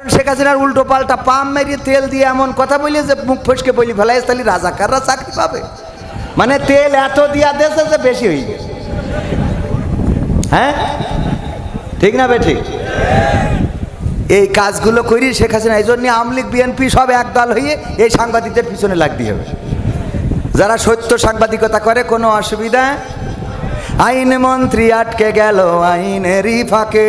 শেখ হাসিনার উল্টো পাল্টা পাম মেরিয়ে তেল দিয়ে এমন কথা বলি যে মুখ ফসকে বলি ফেলাই তাহলে রাজাকাররা চাকরি পাবে? মানে তেল এত দিয়া দেশে যে বেশি হয়ে গেছে। হ্যাঁ? ঠিক না বে ঠিক? এই কাজগুলো করি শেখ হাসিনা, এই জন্য আওয়ামী লীগ, বিএনপি সব একদল হয়ে এই সাংবাদিকদের পিছনে লাগতে হবে। যারা সত্য সাংবাদিকতা করে, কোনো অসুবিধা? আইন মন্ত্রী আটকে গেল আইনেরই ফাঁকে।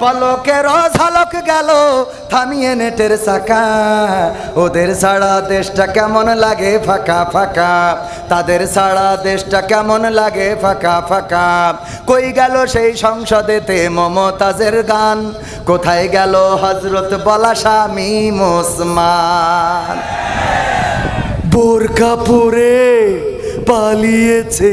পলকের ঝলক গেল থামিয়ে নেটের চাকা ওদের ছাড়া দেশটা কেমন লাগে ফাঁকা ফাঁকা। তাদের ছাড়া দেশটা কেমন লাগে ফাঁকা ফাঁকা। কই গেল সেই সংসদেতে মমতাজের গান? কোথায় গেল হজরত বলা স্বামী মোসমান বোরকা পরে পালিয়েছে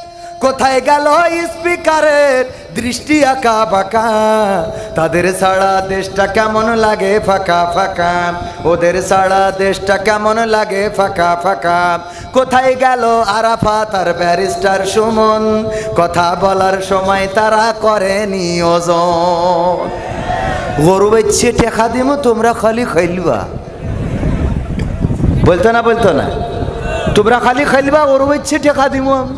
কোথায় গেল স্পিকারের দৃষ্টি আঁকা বাঁকা? তাদের ছাড়া দেশটা কেমন লাগে ফাঁকা ফাঁকা? ওদের ছাড়া দেশটা কেমন লাগে ফাঁকা ফাঁকা? কোথায় গেল আরাফা তার ব্যারিস্টার সুমন? কথা বলার সময় তারা করেনি ওজন। গরু বেচ্ছে টেকা দিমো, তোমরা খালি খাইলবা বলতো না বলতো না? তোমরা খালি খাইলবা গরু বেচ্ছে টেকা দিমো আমি।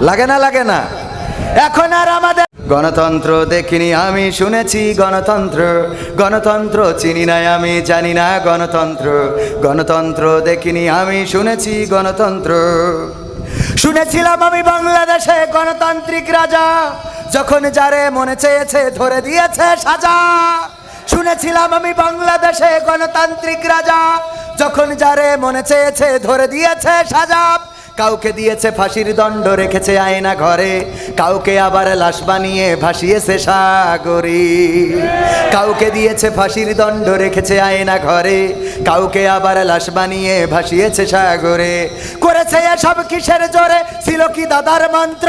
লাগে না লাগে না। এখন আর আমাদের গণতন্ত্র দেখিনি আমি, শুনেছি গণতন্ত্র। গণতন্ত্র চিনি নাই আমি, জানি না গণতন্ত্র। গণতন্ত্র দেখিনি আমি, শুনেছি গণতন্ত্র। শুনেছিলাম আমি বাংলাদেশে গণতান্ত্রিক রাজা। যখন যারে মনে চেয়েছে, ধরে দিয়েছে সাজা। শুনেছিলাম আমি বাংলাদেশে গণতান্ত্রিক রাজা। যখন যারে মনে চেয়েছে, ধরে দিয়েছে সাজা। কাউকে দিয়েছে ফাঁসির দণ্ড, রেখেছে আয়না ঘরে। কাউকে আবার লাশ বানিয়ে ভাসিয়েছে সাগরে। কাউকে দিয়েছে ফাঁসির দণ্ড, রেখেছে আয়না ঘরে। কাউকে আবার লাশ বানিয়ে ভাসিয়েছে সাগরে। করেছে এসব কিসের জোরে? ছিল কি দাদার মন্ত্র?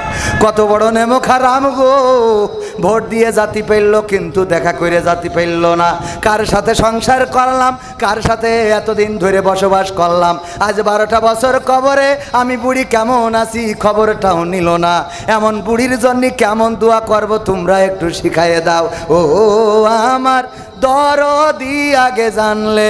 কত বড় নেমো খারাম গো। ভোট দিয়ে জাতি পেললো, কিন্তু দেখা করে জাতি পেললো না। কার সাথে সংসার করলাম, কার সাথে এতদিন ধরে বসবাস করলাম? আজ বারোটা বছর কবরে, আমি বুড়ি কেমন আছি খবরটাও নিল না। এমন বুড়ির জন্য কেমন দোয়া করব, তোমরা একটু শিখাইয়ে দাও। ও, আমার দরদি আগে জানলে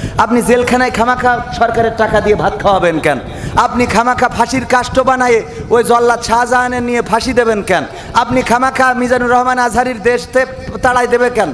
আপনি জেলখানায় খামাখা সরকারের টাকা দিয়ে ভাত খাওয়াবেন কেন? আপনি খামাখা ফাঁসির কাষ্ট বানায়ে ওই জল্লাদ শাহজাহানের নিয়ে ফাঁসি দেবেন কেন? আপনি খামাখা মিজানুর রহমান আজহারির দেশতে তাড়াই দেবে কেন?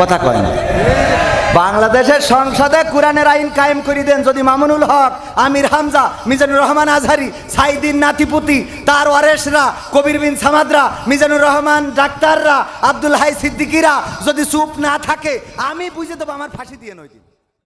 কথা কয় না। বাংলাদেশের সংসদে কোরআনের আইন কায়েম করে দেন যদি মামুনুল হক, আমির হামজা, মিজানুর রহমান আজহারি, সাইদিন নাতিপুতি, তার ওয়ারেসরা, কবির বিন সামাদরা, মিজানুর রহমান ডাক্তাররা, আব্দুল হাই সিদ্দিকিরা যদি চুপ না থাকে, আমি বুঝে দেবো আমার ফাঁসি দিয়ে নই